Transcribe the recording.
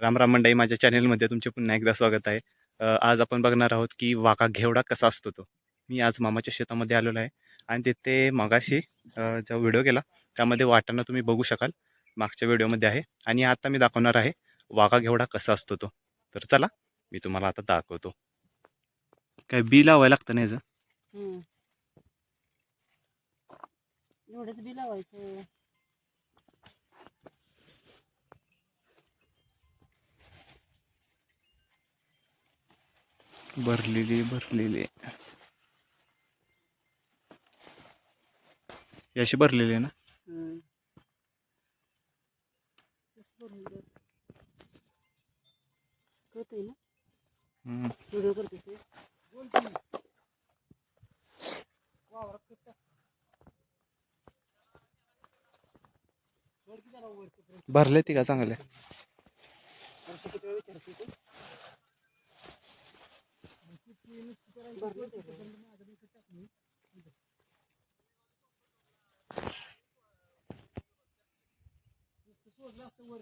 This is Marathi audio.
राम राम मंडई माझ्या चॅनेलमध्ये तुमचे पुन्हा एकदा स्वागत आहे. आज आपण बघणार आहोत की वाघा घेवडा कसा असतो तो. मी आज मामाच्या शेतामध्ये आलेलो आहे आणि तिथे मगाशी जो व्हिडिओ केला त्यामध्ये वाटाणा तुम्ही बघू शकाल. मागच्या व्हिडिओमध्ये आहे. आणि आता मी दाखवणार आहे वाघा घेवडा कसा असतो तो. तर चला मी तुम्हाला आता दाखवतो. काय बी लावायला लागतं ना याचं हम्म. एवढंच बी लावायचं. भरलेली भरलेली अशी भरलेली आहे ना? भरले ती का चांगले? वर्ष असतं वेळ